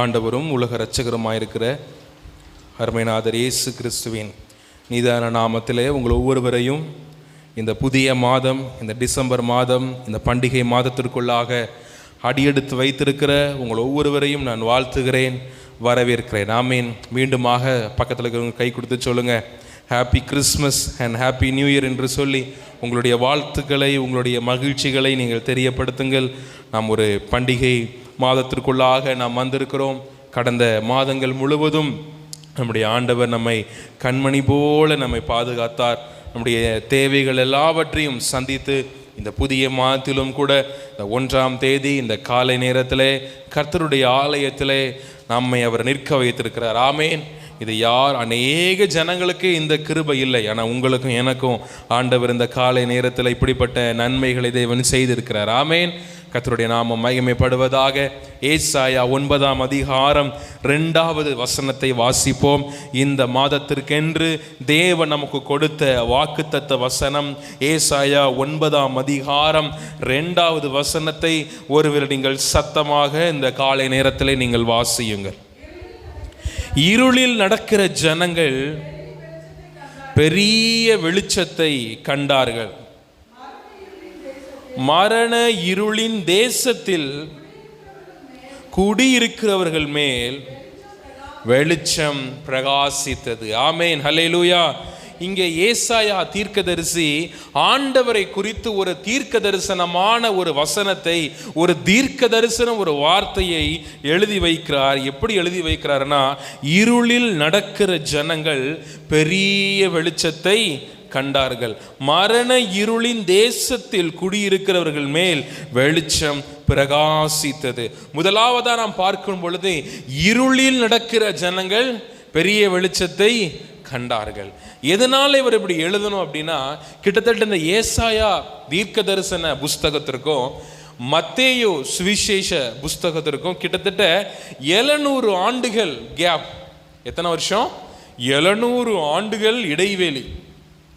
ஆண்டவரும் உலக இரட்சகருமாயிருக்கிற அருமைநாதர் இயேசு கிறிஸ்துவின் நீதான நாமத்திலே உங்கள் ஒவ்வொருவரையும் இந்த புதிய மாதம் இந்த டிசம்பர் மாதம் இந்த பண்டிகை மாதத்திற்குள்ளாக அடியெடுத்து வைத்திருக்கிற உங்கள் ஒவ்வொருவரையும் நான் வாழ்த்துகிறேன் வரவேற்கிறேன். ஆமீன். மீண்டுமாக பக்கத்தில் இருக்கிறவங்க கை கொடுத்து சொல்லுங்கள் happy Christmas and happy new year என்று சொல்லி உங்களுடைய வாழ்த்துக்களை உங்களுடைய மகிழ்ச்சிகளை நீங்கள் தெரியப்படுத்துங்கள். நாம் ஒரு பண்டிகை மாதத்திற்குள்ளாக நாம் வந்திருக்கிறோம். கடந்த மாதங்கள் முழுவதும் நம்முடைய ஆண்டவர் நம்மை கண்மணி போல நம்மை பாதுகாத்தார். நம்முடைய தேவைகள் எல்லாவற்றையும் சந்தித்து இந்த புதிய மாதத்திலும் கூட இந்த ஒன்றாம் தேதி இந்த காலை நேரத்திலே கர்த்தருடைய ஆலயத்திலே நம்மை அவர் நிற்க வைத்திருக்கிறார். ஆமேன். இது யார்? அநேக ஜனங்களுக்கு இந்த கிருபை இல்லை. ஆனால் உங்களுக்கும் எனக்கும் ஆண்டவர் இந்த காலை நேரத்தில் இப்படிப்பட்ட நன்மைகளை தேவன் செய்திருக்கிறார். ஆமேன். கத்தருடைய நாமம் மகிமைப்படுவதாக ஏசாயா ஒன்பதாம் அதிகாரம் ரெண்டாவது வசனத்தை வாசிப்போம். இந்த மாதத்திற்கென்று தேவன் நமக்கு கொடுத்த வாக்குத்தத்த வசனம் ஏசாயா ஒன்பதாம் அதிகாரம் ரெண்டாவது வசனத்தை ஒருவர் நீங்கள் சத்தமாக இந்த காலை நேரத்தில் நீங்கள் வாசியுங்கள். இருளில் நடக்கிற ஜனங்கள் பெரிய வெளிச்சத்தை கண்டார்கள். மரண இருளின் தேசத்தில் குடியிருக்கிறவர்கள் மேல் வெளிச்சம் பிரகாசித்தது. ஆமேன். ஹalleluya. இங்கே ஏசாயா தீர்க்கதரிசி ஆண்டவரை குறித்து ஒரு தீர்க்க தரிசனமான ஒரு வசனத்தை ஒரு தீர்க்க தரிசனம் ஒரு வார்த்தையை எழுதி வைக்கிறார். எப்படி எழுதி வைக்கிறார்னா இருளில் நடக்கிற ஜனங்கள் பெரிய வெளிச்சத்தை கண்டார்கள். மரண இருளின் தேசத்தில் குடியிருக்கிறவர்கள் மேல் வெளிச்சம் பிரகாசித்தது. முதலாவதாக நாம் பார்க்கும் பொழுது இருளில் நடக்கிற ஜனங்கள் பெரிய வெளிச்சத்தை கண்டார்கள். எதனால் இவர் இப்படி எழுதணும் அப்படின்னா கிட்டத்தட்ட இந்த ஏசாயா தீர்க்க தரிசன புஸ்தகத்திற்கும் மத்தேயோ சுவிசேஷ புஸ்தகத்திற்கும் கிட்டத்தட்ட எழுநூறு ஆண்டுகள் கேப் எத்தனை வருஷம்? எழுநூறு ஆண்டுகள் இடைவெளி.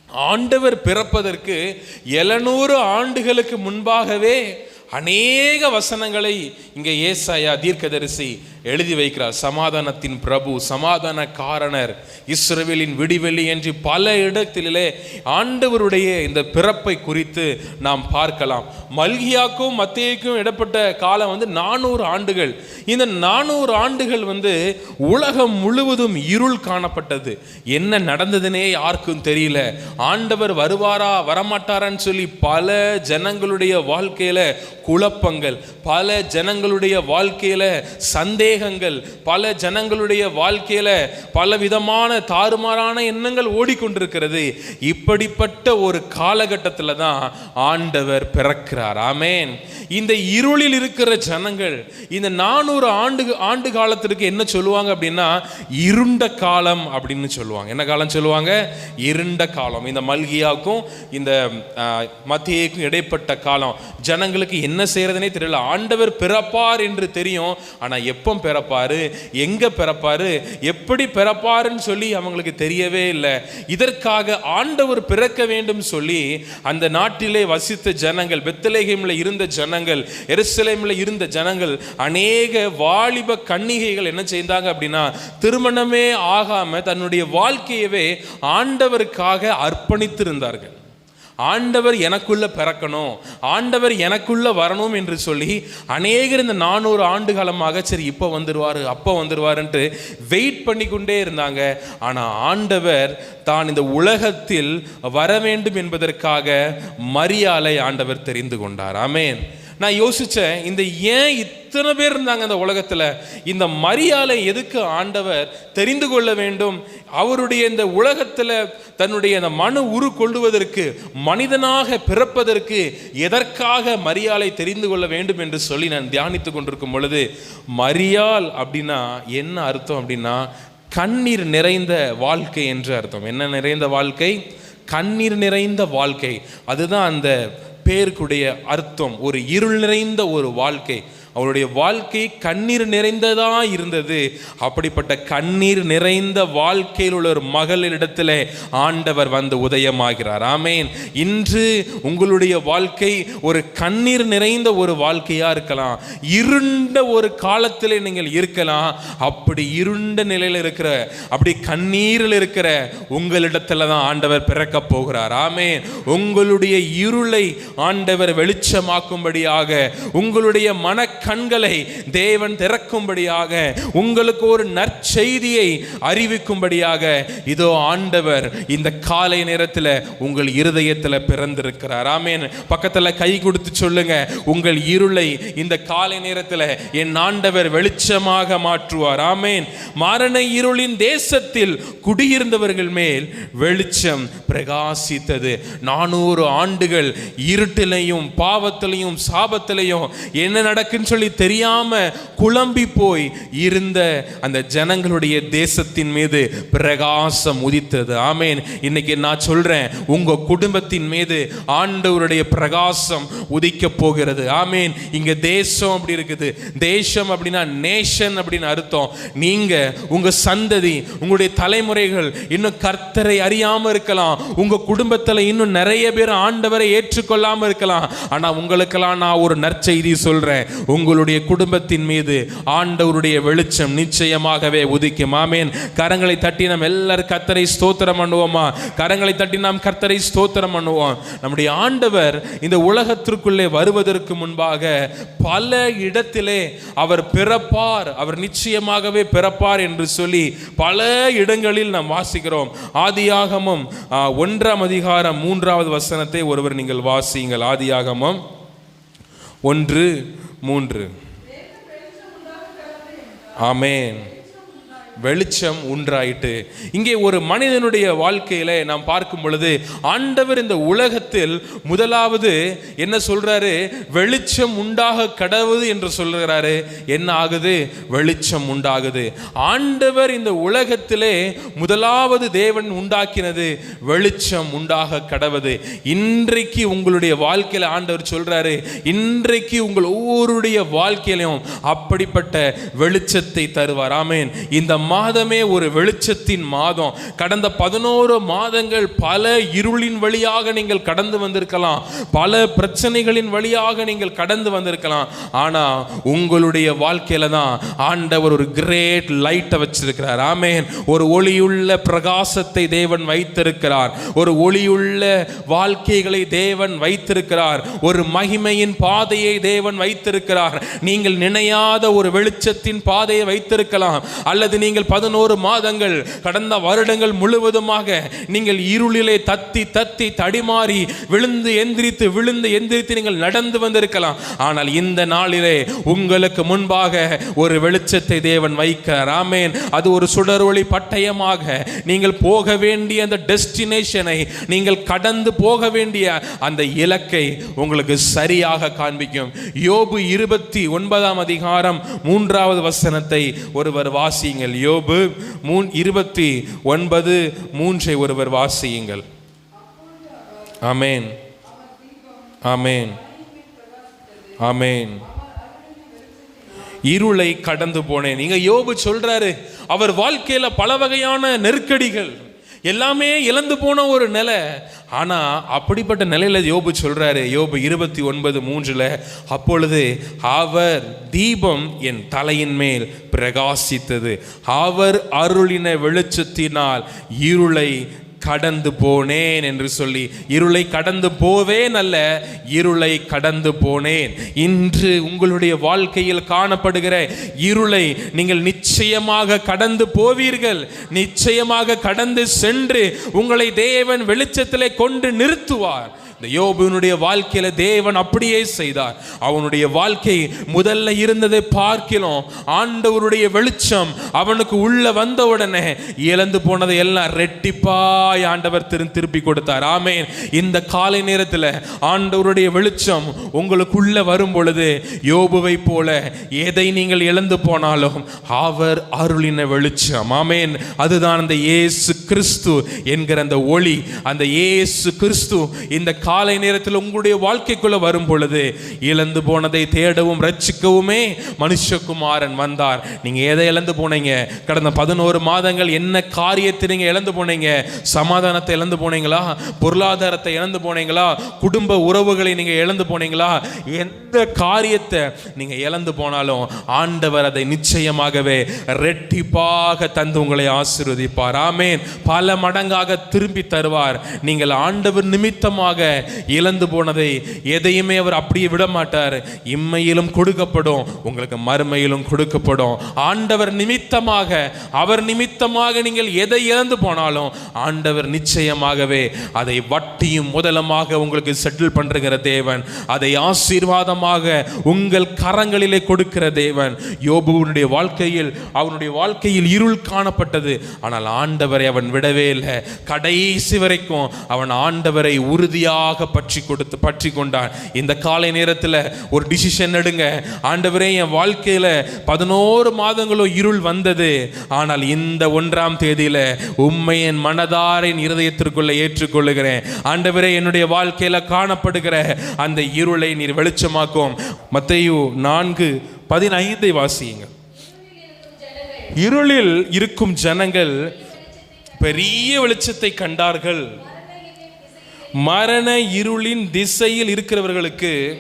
ஆண்டவர் பிறப்பதற்கு எழுநூறு ஆண்டுகளுக்கு முன்பாகவே அநேக வசனங்களை இங்கே ஏசாயா தீர்க்கதரிசி எழுதி வைக்கிறார். சமாதானத்தின் பிரபு சமாதான காரணர் இஸ்ரவேலின் விடிவெளி என்று பல இடத்திலே ஆண்டவருடைய இந்த பிறப்பை குறித்து நாம் பார்க்கலாம். மல்கியாக்கும் மத்தியக்கும் இடப்பட்ட காலம் வந்து நானூறு ஆண்டுகள். இந்த நானூறு ஆண்டுகள் வந்து உலகம் முழுவதும் இருள் காணப்பட்டது. என்ன நடந்ததுனே யாருக்கும் தெரியல. ஆண்டவர் வருவாரா வரமாட்டாரான்னு சொல்லி பல ஜனங்களுடைய வாழ்க்கையில் குழப்பங்கள் பல ஜனங்களுடைய வாழ்க்கையில் சந்தேகம் சந்தேகங்கள் பல ஜனங்களுடைய வாழ்க்கையில பல விதமான தாறுமாறான எண்ணங்கள் ஓடிக்கொண்டிருக்கிறது. இப்படிப்பட்ட ஒரு காலகட்டத்தில் தான் ஆண்டவர் பிறக்கிறார். ஆமேன். இந்த இருளில் இருக்கிற ஜனங்கள் இந்த நானூறு ஆண்டு ஆண்டு காலத்திற்கு என்ன சொல்லுவாங்க அப்படின்னா இருண்ட காலம் அப்படின்னு சொல்லுவாங்க. என்ன காலம் சொல்லுவாங்க? இருண்ட காலம். இந்த மல்கியாவுக்கும் இந்த மத்தியக்கும் இடைப்பட்ட காலம். ஜனங்களுக்கு என்ன செய்யறதுனே தெரியல. ஆண்டவர் பிறப்பார் என்று தெரியும். ஆனால் எப்போ பிறப்பாரு? எங்க பிறப்பாரு? எப்படி பிறப்பாருன்னு சொல்லி அவங்களுக்கு தெரியவே இல்லை. இதற்காக ஆண்டவர் பிறக்க வேண்டும் சொல்லி அந்த நாட்டிலே வசித்த ஜனங்கள் பெத்தலேகம்ல இருந்த ஜனங்கள் எருசலேம்ல இருந்த ஜனங்கள் அநேக வாலிப கன்னிகைகள் என்ன செய்தாங்க அப்படின்னா திருமணமே ஆகாம தன்னுடைய வாழ்க்கையவே ஆண்டவருக்காக அர்ப்பணித்திருந்தார்கள். ஆண்டவர் எனக்குள்ள பிறக்கணும் ஆண்டவர் எனக்குள்ள வரணும் என்று சொல்லி அநேகர் இந்த நானூறு ஆண்டு காலமாக சரி இப்போ வந்துடுவார் அப்போ வந்துடுவாருன்ட்டு வெயிட் பண்ணி கொண்டே இருந்தாங்க. ஆனால் ஆண்டவர் தான் இந்த உலகத்தில் வர வேண்டும் என்பதற்காக மரியாலை ஆண்டவர் தெரிந்து கொண்டார். ஆமேன். நான் யோசித்தேன் இந்த ஏன் இத்தனை பேர் இருந்தாங்க அந்த உலகத்தில்? இந்த மரியாதை எதுக்கு ஆண்டவர் தெரிந்து கொள்ள வேண்டும்? அவருடைய இந்த உலகத்தில் தன்னுடைய அந்த மனு உரு கொள்ளுவதற்கு மனிதனாக பிறப்பதற்கு எதற்காக மரியாதை தெரிந்து கொள்ள வேண்டும் என்று சொல்லி நான் தியானித்து கொண்டிருக்கும் பொழுது மரியாள் அப்படின்னா என்ன அர்த்தம் அப்படின்னா கண்ணீர் நிறைந்த வாழ்க்கை என்று அர்த்தம். என்ன நிறைந்த வாழ்க்கை? கண்ணீர் நிறைந்த வாழ்க்கை. அதுதான் அந்த பேருக்குடைய அர்த்தம் ஒரு இருள் நிறைந்த ஒரு வாழ்க்கை அவருடைய வாழ்க்கை கண்ணீர் நிறைந்ததா இருந்தது. அப்படிப்பட்ட கண்ணீர் நிறைந்த வாழ்க்கையில் உள்ள ஒரு மகளிடத்தில் ஆண்டவர் வந்து உதயமாகிறார். ஆமேன். இன்று உங்களுடைய வாழ்க்கை ஒரு கண்ணீர் நிறைந்த ஒரு வாழ்க்கையா இருக்கலாம். இருண்ட ஒரு காலத்தில் நீங்கள் இருக்கலாம். அப்படி இருண்ட நிலையில் இருக்கிற அப்படி கண்ணீரில் இருக்கிற உங்களிடத்துல தான் ஆண்டவர் பிறக்க போகிறார். ஆமேன். உங்களுடைய இருளை ஆண்டவர் வெளிச்சமாக்கும்படியாக உங்களுடைய மன கண்களை தேவன் திறக்கும்படியாக உங்களுக்கு ஒரு நற்செய்தியை அறிவிக்கும்படியாக இதோ ஆண்டவர் இந்த காலை நேரத்தில் உங்கள் இருதயத்தில் பிறந்திருக்கிறார். ஆமேன். பக்கத்தில் கை கொடுத்து சொல்லுங்க உங்கள் இருளை இந்த காலை நேரத்தில் என் ஆண்டவர் வெளிச்சமாக மாற்றுவார். ஆமேன். மரண இருளின் தேசத்தில் குடியிருந்தவர்கள் மேல் வெளிச்சம் பிரகாசித்தது. நானூறு ஆண்டுகள் இருட்டிலையும் பாவத்திலையும் சாபத்திலையும் என்ன நடக்குன்னு சொல்லி தெரியாம குழம்பி போய் இருந்த அந்த ஜனங்களுடைய தேசத்தின் மீது பிரகாசம் உதித்தது. ஆமேன். இன்னைக்கு நான் சொல்றேன் உங்க குடும்பத்தின் மீது ஆண்டவருடைய பிரகாசம் உதிக்க போகிறது. ஆமேன். இங்க தேசம் அப்படி இருக்குது. தேசம் அப்படின்னா நேஷன் அப்படின்னு அர்த்தம். நீங்க உங்க சந்ததி உங்களுடைய தலைமுறைகள் இன்னும் கர்த்தரை அறியாம இருக்கலாம். உங்க குடும்பத்துல இன்னும் நிறைய பேர் ஆண்டவரை ஏற்றுக்கொள்ளாம இருக்கலாம். ஆனா உங்களுக்கெல்லாம் நான் ஒரு நற்செய்தி சொல்றேன். உங்களுடைய குடும்பத்தின் மீது ஆண்டவருடைய வெளிச்சம் நிச்சயமாகவே உதிக்கும். ஆமேன். கரங்களை தட்டி நாம் எல்லாரும் கர்த்தரை ஸ்தோத்திரம் பண்ணுவோமா? கரங்களை தட்டி நாம் கர்த்தரை ஸ்தோத்திரம் பண்ணுவோம். நம்முடைய ஆண்டவர் இந்த உலகத்திற்குள்ளே வருவதற்கு முன்பாக பல இடத்திலே அவர் பிறப்பார். அவர் நிச்சயமாகவே பிறப்பார் என்று சொல்லி பல இடங்களில் நாம் வாசிக்கிறோம். ஆதியாகமம் ஒன்றாம் அதிகாரம் மூன்றாவது வசனத்தை ஒருவர் நீங்கள் வாசியுங்கள். ஆதியாகமம் ஒன்று மூன்று. ஆமென். வெளிச்சம் உண்டாயிட்டு இங்கே ஒரு மனிதனுடைய வாழ்க்கையில நாம் பார்க்கும் பொழுது ஆண்டவர் இந்த உலகத்தில் முதலாவது என்ன சொல்றாரு? வெளிச்சம் உண்டாக கடவுது என்று சொல்கிறாரு என்ன ஆகுது? வெளிச்சம் உண்டாகுது. ஆண்டவர் இந்த உலகத்திலே முதலாவது தேவன் உண்டாக்கினது வெளிச்சம் உண்டாக கடவுது. இன்றைக்கு உங்களுடைய வாழ்க்கையில ஆண்டவர் சொல்றாரு இன்றைக்கு உங்கள் ஒவ்வொருடைய வாழ்க்கையிலையும் அப்படிப்பட்ட வெளிச்சத்தை தருவார். ஆமேன். இந்த மாதமே ஒரு வெளிச்சத்தின் மாதம். கடந்த பதினோரு மாதங்கள் பல இருளின் வழியாக நீங்கள் கடந்து வந்திருக்கலாம். பல பிரச்சனைகளின் வழியாக நீங்கள் கடந்து வந்திருக்கலாம். ஆனா உங்களுடைய வாழ்க்கையில தான் ஆண்டவர் ஒரு கிரேட் லைட்டை வச்சிருக்கிறார். ஆமேன். ஒரு ஒளியுள்ள பிரகாசத்தை தேவன் வைத்திருக்கிறார். ஒரு ஒளியுள்ள வாழ்க்கைகளை தேவன் வைத்திருக்கிறார். ஒரு மகிமையின் பாதையை தேவன் வைத்திருக்கிறார். நீங்கள் நினையாத ஒரு வெளிச்சத்தின் பாதையை வைத்திருக்கலாம். அல்லது நீங்கள் பதினோரு மாதங்கள் கடந்த வருடங்கள் முழுவதுமாக நீங்கள் இருளிலே தத்தி தத்தி தடிமாறி விழுந்து எந்திரித்து விழுந்து எந்திரித்து நீங்கள் நடந்து வந்திருக்கலாம். ஆனால் இந்த நாளிலே உங்களுக்கு முன்பாக ஒரு வெளிச்சத்தை தேவன் வைக்க ராமேன் அது ஒரு சுடரொளி பட்டயமாக நீங்கள் போக வேண்டிய அந்த டெஸ்டினேஷனை நீங்கள் கடந்து போக வேண்டிய அந்த இலக்கை உங்களுக்கு சரியாக காண்பிக்கும். யோபு இருபத்தி ஒன்பதாம் அதிகாரம் மூன்றாவது வசனத்தை ஒருவர் வாசியுங்கள். யோபு மூன் இருபத்தி ஒன்பது மூன்றை ஒருவர் வாசியுங்கள். ஆமேன். ஆமேன். ஆமேன். இருளை கடந்து போனேன். நீங்க யோபு சொல்றாரு அவர் வாழ்க்கையில பல வகையான நெருக்கடிகள். எல்லாமே இழந்து போன ஒரு நிலை. ஆனால் அப்படிப்பட்ட நிலையில் யோபு சொல்கிறாரு யோபு இருபத்தி ஒன்பது மூன்றில் அப்பொழுது அவர் தீபம் என் தலையின் மேல் பிரகாசித்தது. அவர் அருளின வெளிச்சத்தினால் இருளை கடந்து போனேன் என்று சொல்லி இருளை கடந்து போவேன் அல்ல இருளை கடந்து போனேன். இன்று உங்களுடைய வாழ்க்கையில் காணப்படுகிற இருளை நீங்கள் நிச்சயமாக கடந்து போவீர்கள். நிச்சயமாக கடந்து சென்று உங்களை தேவன் வெளிச்சத்திலே கொண்டு நிறுத்துவார். இந்த யோபுனுடைய வாழ்க்கையில தேவன் அப்படியே செய்தார். அவனுடைய வாழ்க்கை முதல்ல இருந்ததை பார்க்கிறோம். ஆண்டவருடைய வெளிச்சம் அவனுக்கு உள்ள வந்த உடனே இழந்து போனதை எல்லாம் ரெட்டிப்பாய் ஆண்டவர் திரு திருப்பி கொடுத்தார். ஆமேன். இந்த காலை நேரத்தில் ஆண்டவருடைய வெளிச்சம் உங்களுக்குள்ள வரும் பொழுது யோபுவை போல எதை நீங்கள் இழந்து போனாலும் அவர் அருளின வெளிச்சம். ஆமேன். அதுதான் அந்த இயேசு கிறிஸ்து என்கிற அந்த ஒளி. அந்த இயேசு கிறிஸ்து இந்த காலை நேரத்தில் உங்களுடைய வாழ்க்கைக்குள்ள வரும் பொழுது இழந்து போனதை தேடவும் ரட்சிக்கவுமே மனுஷகுமாரன் வந்தார். நீங்க எதை இழந்து போனீங்க? கடந்த பதினோரு மாதங்கள் என்ன காரியத்தை நீங்க இழந்து போனீங்க? சமாதானத்தை இழந்து போனீங்களா? பொருளாதாரத்தை இழந்து போனீங்களா? குடும்ப உறவுகளை நீங்க இழந்து போனீங்களா? எந்த காரியத்தை நீங்க இழந்து போனாலும் ஆண்டவர் அதை நிச்சயமாகவே ரெட்டிப்பாக தந்து உங்களை ஆசிர்வதிப்பார். ஆமேன். பல மடங்காக திரும்பி தருவார். நீங்கள் ஆண்டவர் நிமித்தமாக இழந்து போனதை எதையுமே அவர் அப்படியே விட மாட்டார் இம்மையிலும் கொடுக்கப்படும் உங்களுக்கு மறுமையிலும் கொடுக்கப்படும். ஆண்டவர் நிமித்தமாக அவர் நிமித்தமாக நீங்கள் எதை இழந்து போனாலும் ஆண்டவர் நிச்சயமாகவே அதை வட்டியும் முதலமாக உங்களுக்கு செட்டில் பண்ணுகிற தேவன். அதை ஆசீர்வாதமாக உங்கள் கரங்களிலே கொடுக்கிற தேவன். யோபுவனுடைய வாழ்க்கையில் அவனுடைய வாழ்க்கையில் இருள் காணப்பட்டது. ஆனால் ஆண்டவரை அவன் விடவே இல்லை. கடைசி வரைக்கும் அவன் ஆண்டவரை உறுதியாக பற்றி கொடுத்து பற்றி கொண்டான். இந்த காலை நேரத்தில் ஒரு டிசிஷன் எடுங்க. ஆண்டவரே என் வாழ்க்கையில் பதினோரு மாதங்களும் இருள் வந்தது. ஆனால் இந்த ஒன்றாம் தேதியில உண்மை என் மனதாரின் இருதயத்திற்குள்ளே ஏற்றுக்கொள்ளுகிறேன். ஆண்டவரே என்னுடைய வாழ்க்கையில காணப்படுகிற அந்த இருளை நீர் வெளிச்சமாக்கும். மத்தையு நான்கு பதினைந்தை வாசியுங்க இருளில் இருக்கும் ஜனங்கள் பெரிய வெளிச்சத்தை கண்டார்கள். மரண இருளின் திசையில் இருக்கிறவர்களுக்கு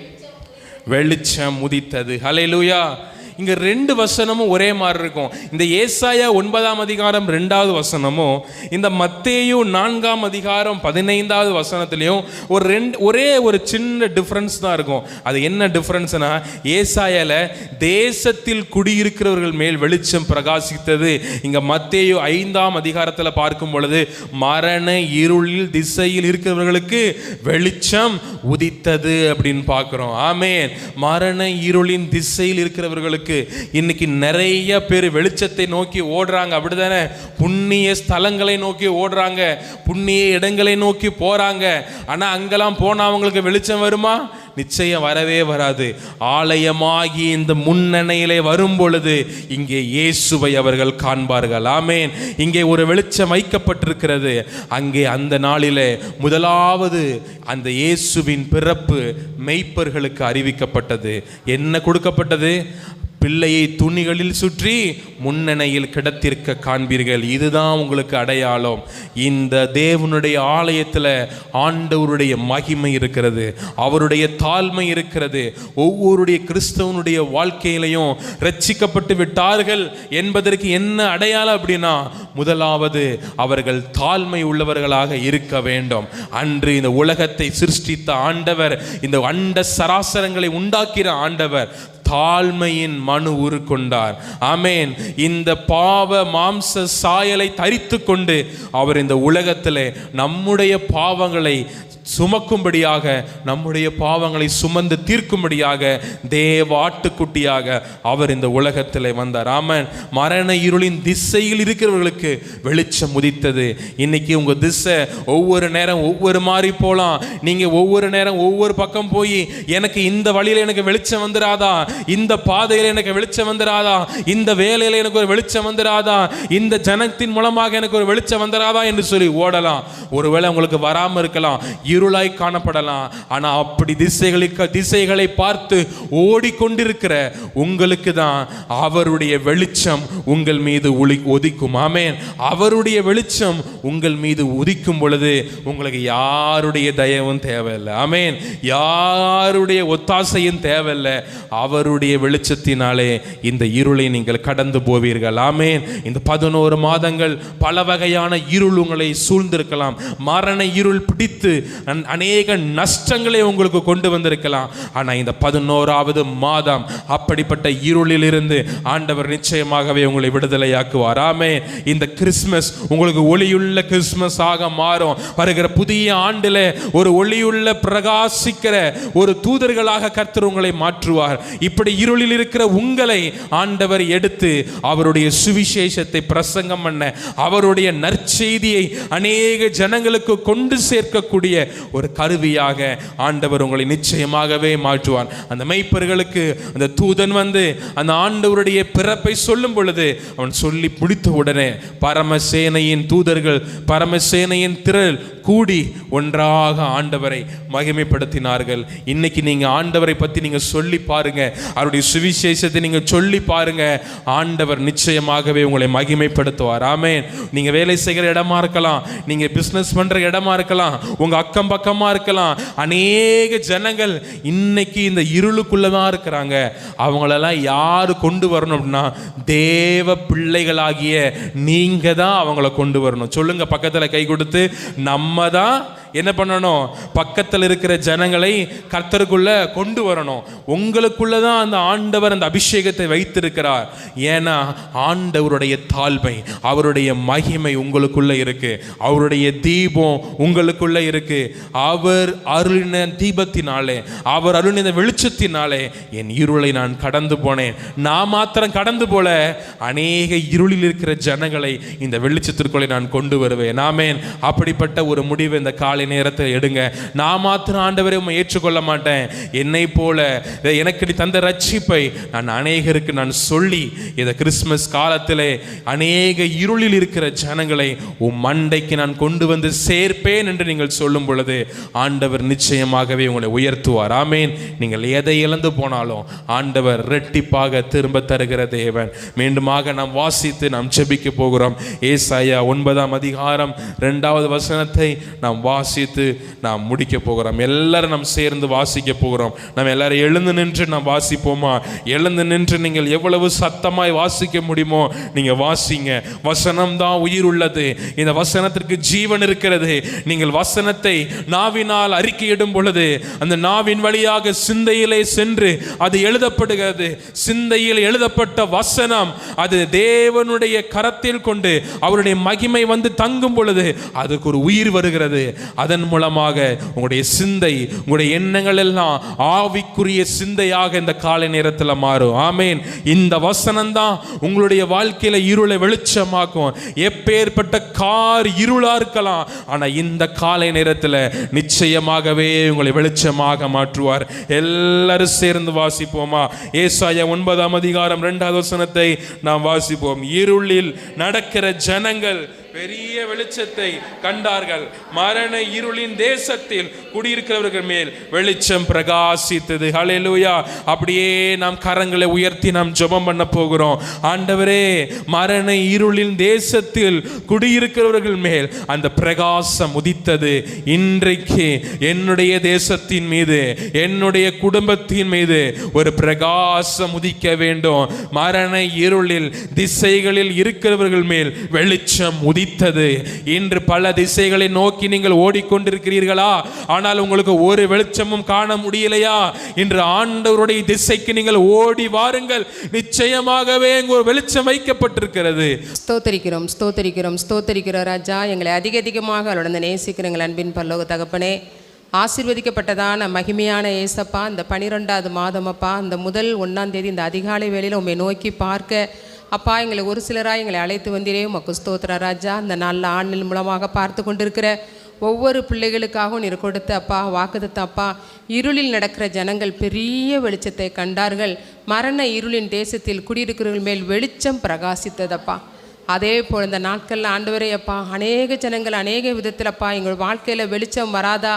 வெளிச்சம் உதித்தது. ஹலே லூயா இங்கே ரெண்டு வசனமும் ஒரே மாதிரி இருக்கும். இந்த ஏசாயா ஒன்பதாம் அதிகாரம் ரெண்டாவது வசனமும் இந்த மத்தேயும் நான்காம் அதிகாரம் பதினைந்தாவது வசனத்துலேயும் ஒரு ரெண்டு ஒரே ஒரு சின்ன டிஃப்ரென்ஸ் தான் இருக்கும். அது என்ன டிஃப்ரென்ஸ்னா ஏசாயால தேசத்தில் குடியிருக்கிறவர்கள் மேல் வெளிச்சம் பிரகாசித்தது. இங்கே மத்தேயு ஐந்தாம் அதிகாரத்தில் பார்க்கும் பொழுது மரண இருளில் திசையில் இருக்கிறவர்களுக்கு வெளிச்சம் உதித்தது அப்படின்னு பார்க்குறோம். ஆமேன். மரண இருளின் திசையில் இருக்கிறவர்களுக்கு இன்னைக்கு நிறைய பேர் வெளிச்சத்தை நோக்கி ஓடுறாங்க. அப்படிதானே? புண்ணிய ஸ்தலங்களை நோக்கி ஓடுறாங்க. புண்ணிய இடங்களை நோக்கி போறாங்க. ஆனா அங்கெல்லாம் போனா அவங்களுக்கு வெளிச்சம் வருமா? நிச்சயம் வரவே வராது. ஆலயமாகி இந்த முன்னணையிலே வரும் பொழுது இங்கே இயேசுவை அவர்கள் காண்பார்கள். ஆமேன். இங்கே ஒரு வெளிச்சம் வைக்கப்பட்டிருக்கிறது. அங்கே அந்த நாளிலே முதலாவது அந்த இயேசுவின் பிறப்பு மெய்ப்பர்களுக்கு அறிவிக்கப்பட்டது. என்ன கொடுக்கப்பட்டது? பிள்ளையை துணிகளில் சுற்றி முன்னணையில் கிடத்திருக்க காண்பீர்கள். இதுதான் உங்களுக்கு அடையாளம். இந்த தேவனுடைய ஆலயத்தில் ஆண்டவருடைய மகிமை இருக்கிறது. அவருடைய தாழ்மை இருக்கிறது. ஒவ்வொருடைய கிறிஸ்தவனுடைய வாழ்க்கையிலையும் ரட்சிக்கப்பட்டு விட்டார்கள் என்பதற்கு என்ன அடையாளம் அப்படின்னா முதலாவது அவர்கள் தாழ்மை உள்ளவர்களாக இருக்க வேண்டும். அன்று இந்த உலகத்தை சிருஷ்டித்த ஆண்டவர் இந்த அண்ட சராசரங்களை உண்டாக்கிற ஆண்டவர் தாழ்மையின் மனு உருக்கொண்டார். ஆமேன். இந்த பாவ மாம்ச சாயலை தரித்து கொண்டு அவர் இந்த உலகத்திலே நம்முடைய பாவங்களை சுமக்கும்படியாக நம்முடைய பாவங்களை சுமந்து தீர்க்கும்படியாக தேவ ஆட்டுக்குட்டியாக அவர் இந்த உலகத்தில் வந்தார். ஆமன். மரண இருளின் திசையில் இருக்கிறவர்களுக்கு வெளிச்சம் உதித்தது. இன்னைக்கு உங்க திசை ஒவ்வொரு நேரம் ஒவ்வொரு மாதிரி போலாம். நீங்க ஒவ்வொரு நேரம் ஒவ்வொரு பக்கம் போய் எனக்கு இந்த வழியில எனக்கு வெளிச்சம் வந்துராதா? இந்த பாதையில எனக்கு வெளிச்சம் வந்துராதா? இந்த வேலையில் எனக்கு ஒரு வெளிச்சம் வந்துராதா? இந்த ஜனத்தின் மூலமாக எனக்கு ஒரு வெளிச்சம் வந்துராதா என்று சொல்லி ஓடலாம். ஒருவேளை உங்களுக்கு வராமல் இருக்கலாம். இருளாய் காணப்படலாம். ஆனால் அப்படி திசைகளுக்கு திசைகளை பார்த்து ஓடிக்கொண்டிருக்கிற உங்களுக்கு தான் அவருடைய வெளிச்சம் உங்கள் மீது ஒளி ஒதிக்கும். ஆமேன். அவருடைய வெளிச்சம் உங்கள் மீது உதிக்கும் பொழுது உங்களுக்கு யாருடைய தயவும் தேவையில்லை. ஆமேன். யாருடைய ஒத்தாசையும் தேவையில்லை. அவருடைய வெளிச்சத்தினாலே இந்த இருளை நீங்கள் கடந்து போவீர்கள். ஆமேன். இந்த பதினோரு மாதங்கள் பல வகையான இருள் உங்களை சூழ்ந்திருக்கலாம். மரண இருள் பிடித்து அநேக நஷ்டங்களை உங்களுக்கு கொண்டு வந்திருக்கலாம். ஆனால் இந்த பதினோராவது மாதம் அப்படிப்பட்ட இருளிலிருந்து ஆண்டவர் நிச்சயமாகவே உங்களை விடுதலையாக்குவார். ஆமே. இந்த கிறிஸ்மஸ் உங்களுக்கு ஒளியுள்ள கிறிஸ்மஸ் ஆக மாறும். வருகிற புதிய ஆண்டில் ஒரு ஒளியுள்ள பிரகாசிக்கிற ஒரு தூதர்களாக கர்த்தர் உங்களை மாற்றுவார். இப்படி இருளில் இருக்கிற உங்களை ஆண்டவர் எடுத்து அவருடைய சுவிசேஷத்தை பிரசங்கம் பண்ண அவருடைய நற்செய்தியை அநேக ஜனங்களுக்கு கொண்டு சேர்க்கக்கூடிய ஒரு கருவியாக ஆண்டவர் உங்களை நிச்சயமாகவே மாற்றுவார். அந்த மெய்ப்பர்களுக்கு அந்த தூதன் வந்து அந்த ஆண்டவருடைய பிறப்பை சொல்லும் பொழுது அவன் சொல்லி முடித்த உடனே பரமசேனையின் தூதர்கள் பரமசேனையின் திரள் கூடி ஒன்றாக ஆண்டவரை மகிமைப்படுத்தினார்கள். இன்னைக்கு நீங்க ஆண்டவரை பத்தி நீங்க சொல்லி பாருங்க. அவருடைய சுவிசேஷத்தை நீங்க சொல்லி பாருங்க. ஆண்டவர் நிச்சயமாகவே உங்களை மகிமைப்படுத்துவார். ஆமே நீங்க வேலை செய்கிற இடமா இருக்கலாம். நீங்க பிசினஸ் பண்ற இடமா இருக்கலாம். உங்க அக்கம் பக்கமாக இருக்கலாம். அநேக ஜனங்கள் இன்னைக்கு இந்த இருளுக்குள்ள தான் இருக்கிறாங்க. அவங்களெல்லாம் யார் கொண்டு வரணும் அப்படின்னா தேவ பிள்ளைகளாகிய நீங்கள் தான் அவங்கள கொண்டு வரணும். சொல்லுங்கள் பக்கத்தில் கை கொடுத்து நம்ம தான் என்ன பண்ணணும்? பக்கத்தில் இருக்கிற ஜனங்களை கர்த்தருக்குள்ள கொண்டு வரணும். உங்களுக்குள்ள தான் அந்த ஆண்டவர் அந்த அபிஷேகத்தை வைத்திருக்கிறார். ஏன்னா ஆண்டவருடைய தாழ்மை அவருடைய மகிமை உங்களுக்குள்ள இருக்கு. அவருடைய தீபம் உங்களுக்குள்ள இருக்கு. அவர் அருளின தீபத்தினாலே அவர் அருளின வெளிச்சத்தினாலே என் இருளை நான் கடந்து போனேன். நான் மாத்திரம் கடந்து போல அநேக இருளில் இருக்கிற ஜனங்களை இந்த வெளிச்சத்திற்குள்ளே நான் கொண்டு வருவேன். நாமேன் அப்படிப்பட்ட ஒரு முடிவு இந்த காலை நேரத்தில் எடுங்க. நான் மாத்திரம் ஆண்டவரை உண்மை ஏற்றுக்கொள்ள மாட்டேன். என்னை போல எனக்கு நீ தந்த ரட்சிப்பை நான் அநேகருக்கு நான் சொல்லி இந்த கிறிஸ்மஸ் காலத்திலே அநேக இருளில் இருக்கிற ஜனங்களை உன் மண்டைக்கு நான் கொண்டு வந்து சேர்ப்பேன் என்று நீங்கள் சொல்லும் பொழுது ஆண்டவர் நிச்சயமாகவே உங்களை உயர்த்துவார். ஆமேன். நீங்கள் எதை இழந்து போனாலும் ஆண்டவர் ரெட்டிப்பாக திரும்ப தருகிற தேவன். மீண்டுமாக நாம் வாசித்து நாம் செபிக்க போகிறோம். ஏசாயா ஒன்பதாம் அதிகாரம் ரெண்டாவது வசனத்தை நாம் வாசித்து நாம் முடிக்க போகிறோம். எல்லாரும் நாம் சேர்ந்து வாசிக்க போகிறோம். நம்ம எல்லாரும் எழுந்து நின்று நாம் வாசிப்போமா? எழுந்து நின்று நீங்கள் எவ்வளவு சத்தமாய் வாசிக்க முடியுமோ நீங்க வாசிங்க. வசனம் தான் உயிர் உள்ளது இந்த வசனத்திற்கு ஜீவன் இருக்கிறது. நீங்கள் வசனத்தை நாவினால் அறிக்கையிடும் பொழுது அந்த நாவின் வழியாக சிந்தையிலே சென்று அது எழுதப்படுகிறது. சிந்தையில் எழுதப்பட்ட வசனம் அது தேவனுடைய கரத்தில் கொண்டு அவருடைய மகிமை வந்து தங்கும் பொழுது அதுக்கு ஒரு உயிர் வருகிறது. அதன் மூலமாக உங்களுடைய சிந்தை உங்களுடைய எண்ணங்கள் எல்லாம் ஆவிக்குரிய சிந்தையாக இந்த காலை நேரத்தில் மாறும். ஆமேன். இந்த வசனம் தான் உங்களுடைய வாழ்க்கையில இருளை வெளிச்சமாக்கும். எப்பேற்பட்ட கார் இருளா இருக்கலாம் ஆனா இந்த காலை நேரத்தில் நிச்சயமாகவே உங்களை வெளிச்சமாக மாற்றுவார். எல்லாரும் சேர்ந்து வாசிப்போமா? ஏசாயா ஒன்பதாம் அதிகாரம் இரண்டாவது வசனத்தை நாம் வாசிப்போம். இருளில் நடக்கிற ஜனங்கள் பெரிய வெளிச்சத்தை கண்டார்கள். மரண இருளின் தேசத்தில் குடியிருக்கிறவர்கள் மேல் வெளிச்சம் பிரகாசித்தது. ஹலெலுயா அப்படியே நாம் கரங்களை உயர்த்தி நாம் ஜெபம் பண்ண போகிறோம். ஆண்டவரே மரண இருளின் தேசத்தில் குடியிருக்கிறவர்கள் மேல் அந்த பிரகாசம் உதித்தது. இன்றைக்கு என்னுடைய தேசத்தின் மீது என்னுடைய குடும்பத்தின் மீது ஒரு பிரகாசம் உதிக்க வேண்டும். மரண இருளில் திசைகளில் இருக்கிறவர்கள் மேல் வெளிச்சம் உதி உதித்தது இன்று பல திசைகளை நோக்கி நீங்கள் ஓடிக்கொண்டிருக்கிறீர்களா? ஆனால் உங்களுக்கு ஒரு வெளிச்சமும் காண முடியலையா? இன்று ஆண்டவருடைய திசைக்கு நீங்கள் ஓடி வாருங்கள். நிச்சயமாகவே இங்கு ஒரு வெளிச்சம் வைக்கப்பட்டிருக்கிறது. ஸ்தோத்தரிக்கிறோம் ஸ்தோத்தரிக்கிறோம் ஸ்தோத்தரிக்கிறோம் ராஜா. எங்களை அதிக அதிகமாக அவளுடன் நேசிக்கிற எங்கள் அன்பின் பல்லோக தகப்பனே. ஆசிர்வதிக்கப்பட்டதான மகிமையான ஏசப்பா இந்த பனிரெண்டாவது மாதமப்பா இந்த முதல் ஒன்றாம் தேதி இந்த அதிகாலை வேளையில் உண்மை நோக்கி பார்க்க அப்பா எங்களை ஒரு சிலராக எங்களை அழைத்து வந்தீரே உமக்கு ஸ்தோத்திர ராஜா. இந்த நாளில் ஆண்கள் மூலமாக பார்த்து கொண்டிருக்கிற ஒவ்வொரு பிள்ளைகளுக்காகவும் நீர் கொடுத்த அப்பா வாக்குதத்த அப்பா இருளில் நடக்கிற ஜனங்கள் பெரிய வெளிச்சத்தை கண்டார்கள். மரண இருளின் தேசத்தில் குடியிருக்கிறவர்கள் மேல் வெளிச்சம் பிரகாசித்ததப்பா அதே போல் இந்த நாட்களில் ஆண்டவரே அப்பா அநேக ஜனங்கள் அநேக விதத்தில் அப்பா எங்கள் வாழ்க்கையில் வெளிச்சம் வராதா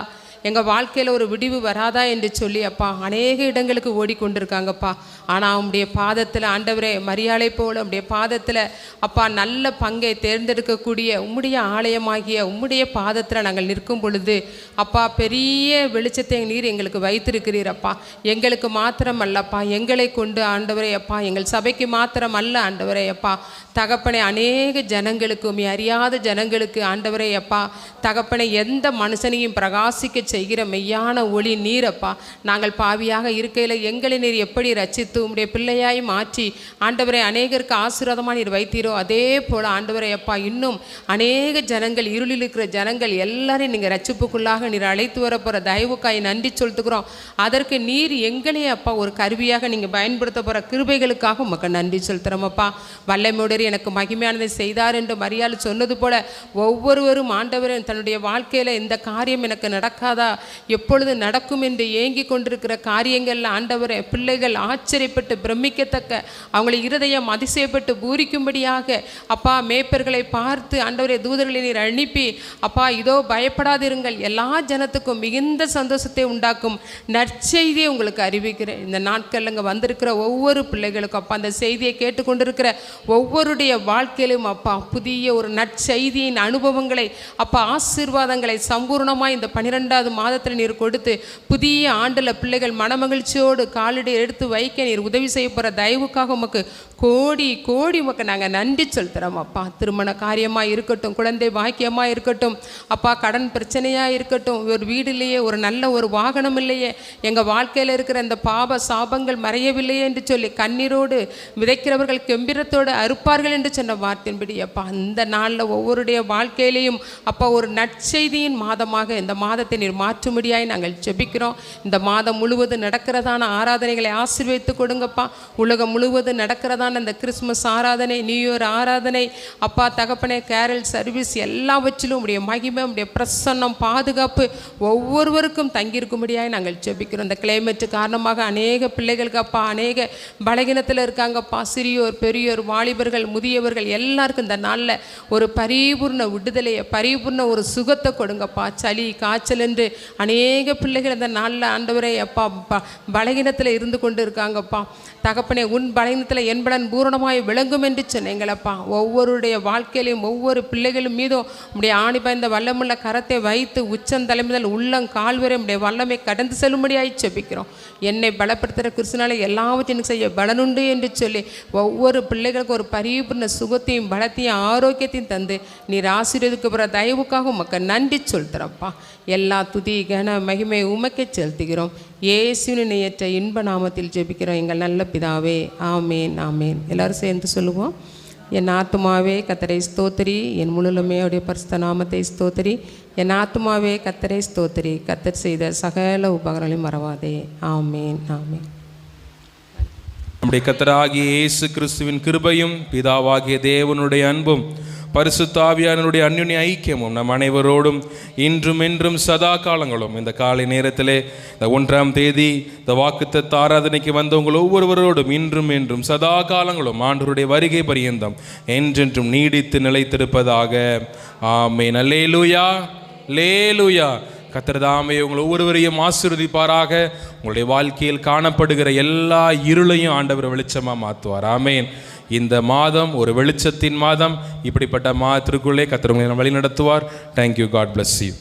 எங்கள் வாழ்க்கையில் ஒரு விடிவு வராதா என்று சொல்லி அப்பா அநேக இடங்களுக்கு ஓடிக்கொண்டிருக்காங்கப்பா. ஆனால் உம்முடைய பாதத்தில் ஆண்டவரே மரியாதை போல உம்முடைய பாதத்தில் அப்பா நல்ல பங்கை தேர்ந்தெடுக்கக்கூடிய உம்முடைய ஆலயமாகிய உம்முடைய பாதத்தில் நாங்கள் நிற்கும் பொழுது அப்பா பெரிய வெளிச்சத்தை நீர் எங்களுக்கு வைத்திருக்கிறீர் அப்பா. எங்களுக்கு மாத்திரம் அல்லப்பா எங்களை கொண்டு ஆண்டவரே அப்பா எங்கள் சபைக்கு மாத்திரம் அல்ல ஆண்டவரே அப்பா. தகப்பனை அநேக ஜனங்களுக்கு அறியாத ஜனங்களுக்கு ஆண்டவரே அப்பா தகப்பனை எந்த மனுஷனையும் பிரகாசிக்க செய்கிற மெய்யான ஒளி நீரப்பா நாங்கள் பாவியாக இருக்கையில் எங்களை நீர் எப்படி ரச்சித்து உம்முடைய பிள்ளையாய் மாற்றி ஆண்டவரை அநேகருக்கு ஆசீர்வாதமாக நீர் வைத்தீரோ. அதே போல் ஆண்டவரை அப்பா இன்னும் அநேக ஜனங்கள் இருளில் இருக்கிற ஜனங்கள் எல்லாரையும் நீங்கள் ரட்சிப்புக்குள்ளாக நீர் அழைத்து வர போகிற தயவுக்காய் நன்றி சொல்த்துக்கிறோம் அதற்கு நீர் எங்களையே அப்பா ஒரு கருவியாக நீங்கள் பயன்படுத்த போகிற கிருபைகளுக்காக உமக்கு நன்றி செலுத்துகிறோமப்பா வல்லமையுடர் எனக்கு மகிமையானதை செய்தார் என்று மரியாதை சொன்னது போல ஒவ்வொருவரும் ஆண்டவரும் தன்னுடைய வாழ்க்கையில் இந்த காரியம் எனக்கு நடக்காதா? எப்பொழுது நடக்கும் என்று ஏங்கி கொண்டிருக்கிற காரியங்களில் ஆண்டவரை பிள்ளைகள் ஆச்சரிய ஆச்சரியப்பட்டு பிரமிக்கத்தக்க அவங்களை இருதயம் அதிசயப்பட்டு பூரிக்கும்படியாக அப்பா மேய்ப்பர்களை பார்த்து ஆண்டவரே தூதர்களை நீர் அனுப்பி அப்பா இதோ பயப்படாதிருங்கள் எல்லா ஜனத்துக்கும் மிகுந்த சந்தோஷத்தை உண்டாக்கும் நற்செய்தியை உங்களுக்கு அறிவிக்கிறேன். இந்த நாட்கள் இங்கே வந்திருக்கிற ஒவ்வொரு பிள்ளைகளுக்கும் அப்பா அந்த செய்தியை கேட்டுக்கொண்டிருக்கிற ஒவ்வொருடைய வாழ்க்கையிலும் அப்பா புதிய ஒரு நற்செய்தியின் அனுபவங்களை அப்பா ஆசீர்வாதங்களை சம்பூர்ணமாக இந்த பன்னிரெண்டாவது மாதத்தில் நீர் கொடுத்து புதிய ஆண்டில் பிள்ளைகள் மனமகிழ்ச்சியோடு காலடி எடுத்து வைக்க நீர் உதவி செய்ய போகிற தயவுக்காக உமக்கு கோடி கோடி உமக்கு நாங்கள் நன்றி சொல்கிறோம் அப்பா. திருமண காரியமாக இருக்கட்டும் குழந்தை பாக்கியமாக இருக்கட்டும் அப்பா கடன் பிரச்சனையாக இருக்கட்டும் ஒரு வீடு இல்லையே ஒரு நல்ல ஒரு வாகனம் இல்லையே. எங்கள் வாழ்க்கையில் இருக்கிற இந்த பாப சாபங்கள் மறையவில்லையே என்று சொல்லி கண்ணீரோடு விதைக்கிறவர்கள் கெம்பிரத்தோடு அறுப்பார்கள் என்று சொன்ன வார்த்தையின்படி அப்பா இந்த நாளில் ஒவ்வொருடைய வாழ்க்கையிலையும் அப்பா ஒரு நற்செய்தியின் மாதமாக இந்த மாதத்தை நீர் மாற்றும்படியாய் நாங்கள் ஜெபிக்கிறோம். இந்த மாதம் முழுவதும் நடக்கிறதான ஆராதனைகளை ஆசீர்வதித்து கொடுங்கப்பா. உலகம் முழுவதும் நடக்கிறதான இந்த கிறிஸ்மஸ் ஆராதனை நியூ இயர் ஆராதனை அப்பா தகப்பனே கேரல் சர்வீஸ் எல்லாவற்றிலும் உடைய மகிமை உடைய பிரசன்னம் பாதுகாப்பு ஒவ்வொருவருக்கும் தங்கியிருக்கும்படியாக நாங்கள் ஜெபிக்கிறோம். இந்த கிளைமேட் காரணமாக அநேக பிள்ளைகளுக்கு அப்பா அநேக பலகீனத்தில் இருக்காங்கப்பா. சிறியோர் பெரியோர் வாலிபர்கள் முதியவர்கள் எல்லாருக்கும் இந்த நாளில் ஒரு பரிபூர்ண விடுதலையை பரிபூர்ண ஒரு சுகத்தை கொடுங்கப்பா. சளி காய்ச்சல் என்று அநேக பிள்ளைகள் இந்த நாளில் ஆண்டவரை அப்பா ப பலகீனத்தில் இருந்து கொண்டு இருக்காங்கப்பா தகப்பனே உன் பலகீனத்தில் என் பலன் பூரணமாய் விளங்கும் என்று சொன்னீங்களப்பா. ஒவ்வொருடைய வாழ்க்கையிலையும் ஒவ்வொரு பிள்ளைகளும் மீதும் உடைய ஆணி பயந்த வல்லமுள்ள கரத்தை வைத்து உச்சந்தலை முதல் உள்ளம் கால்வரை உடைய வல்லமை கடந்து செல்லும்படியாய் செபிக்கிறோம் என்னை பலப்படுத்துகிற கிறிஸ்துனால எல்லாவற்றையும் எனக்கு செய்ய பலனுண்டு என்று சொல்லி ஒவ்வொரு பிள்ளைகளுக்கும் ஒரு பரிபூர்ண சுகத்தையும் பலத்தையும் ஆரோக்கியத்தையும் தந்து நீர் ஆசீர்வதிக்க போகிற தயவுக்காக உமக்கு நன்றி சொல்கிறப்பா எல்லா துதி கன மகிமை உமக்கே செலுத்துகிறோம். இயேசுவின் நேயற்ற இன்ப நாமத்தில் ஜெபிக்கிறோம் எங்கள் நல்ல பிதாவே. ஆமேன் ஆமேன். எல்லாரும் சேர்ந்து சொல்லுவோம். என் ஆத்துமாவே கத்தரை ஸ்தோத்திரி. என் முழுலுமே அவருடைய பரிசுத்த நாமத்தை ஸ்தோத்திரி. என் ஆத்துமாவே கத்தரை ஸ்தோத்திரி. கத்தர் செய்த சகல உபகரங்களையும் மறவாதே. ஆமேன் ஆமேன். நம்முடைய கத்தராகிய இயேசு கிறிஸ்துவின் கிருபையும் பிதாவாகிய தேவனுடைய அன்பும் பரிசுத்தாவியானுடைய அந்யுனி ஐக்கியமும் நம் அனைவரோடும் இன்றும் என்றும் சதா காலங்களும். இந்த காலை நேரத்திலே இந்த ஒன்றாம் தேதி இந்த வாக்குத்த ஆராதனைக்கு வந்தவங்கள் ஒவ்வொருவரோடும் இன்றும் என்றும் சதா காலங்களும் ஆண்டவருடைய வருகை பரியந்தம் என்றென்றும் நீடித்து நிலைத்திருப்பதாக. ஆமே நல்லேலூயா லேலுயா கத்திரதாமே உங்கள் ஒவ்வொருவரையும் ஆசீர்வதிப்பாராக. உங்களுடைய வாழ்க்கையில் காணப்படுகிற எல்லா இருளையும் ஆண்டவர் வெளிச்சமாக மாற்றுவார் ஆமேன். இந்த மாதம் ஒரு வெளிச்சத்தின் மாதம். இப்படிப்பட்ட மாதத்திற்குள்ளே கத்திரவங்களை வழி நடத்துவார் தேங்க்யூ காட் பிளஸ் யூ